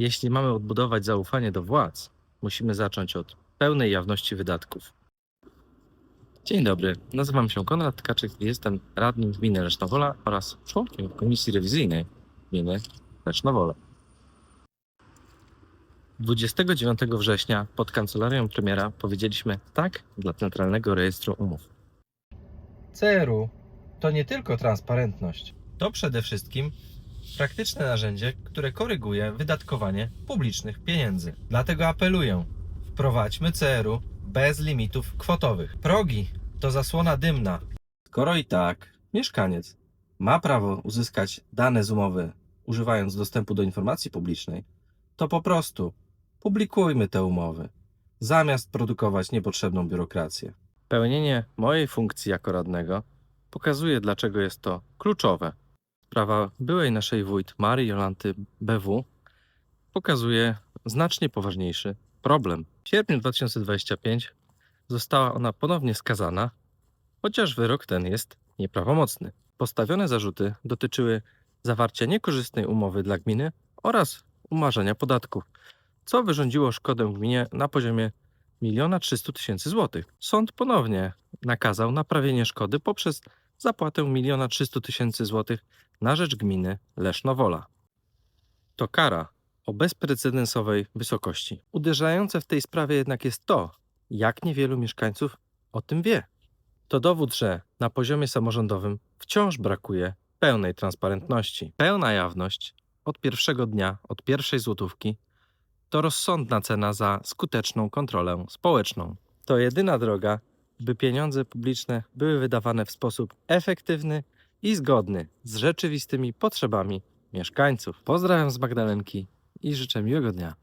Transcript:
Jeśli mamy odbudować zaufanie do władz, musimy zacząć od pełnej jawności wydatków. Dzień dobry, nazywam się Konrad Tkaczyk i jestem radnym gminy Lesznowola oraz członkiem Komisji Rewizyjnej gminy Lesznowola. 29 września pod kancelarią premiera powiedzieliśmy tak dla Centralnego Rejestru Umów. CRU to nie tylko transparentność. To przede wszystkim praktyczne narzędzie, które koryguje wydatkowanie publicznych pieniędzy. Dlatego apeluję, wprowadźmy CRU bez limitów kwotowych. Progi to zasłona dymna. Skoro i tak mieszkaniec ma prawo uzyskać dane z umowy używając dostępu do informacji publicznej, to po prostu publikujmy te umowy, zamiast produkować niepotrzebną biurokrację. Pełnienie mojej funkcji jako radnego pokazuje, dlaczego jest to kluczowe. Sprawa byłej naszej wójt Marii Jolanty BW pokazuje znacznie poważniejszy problem. W sierpniu 2025 została ona ponownie skazana, chociaż wyrok ten jest nieprawomocny. Postawione zarzuty dotyczyły zawarcia niekorzystnej umowy dla gminy oraz umarzania podatków, co wyrządziło szkodę gminie na poziomie 1 300 tysięcy złotych. Sąd ponownie nakazał naprawienie szkody poprzez zapłatę 1 300 tysięcy złotych na rzecz gminy Lesznowola. To kara o bezprecedensowej wysokości. Uderzające w tej sprawie jednak jest to, jak niewielu mieszkańców o tym wie. To dowód, że na poziomie samorządowym wciąż brakuje pełnej transparentności. Pełna jawność od pierwszego dnia, od pierwszej złotówki to rozsądna cena za skuteczną kontrolę społeczną. To jedyna droga, by pieniądze publiczne były wydawane w sposób efektywny i zgodny z rzeczywistymi potrzebami mieszkańców. Pozdrawiam z Magdalenki i życzę miłego dnia.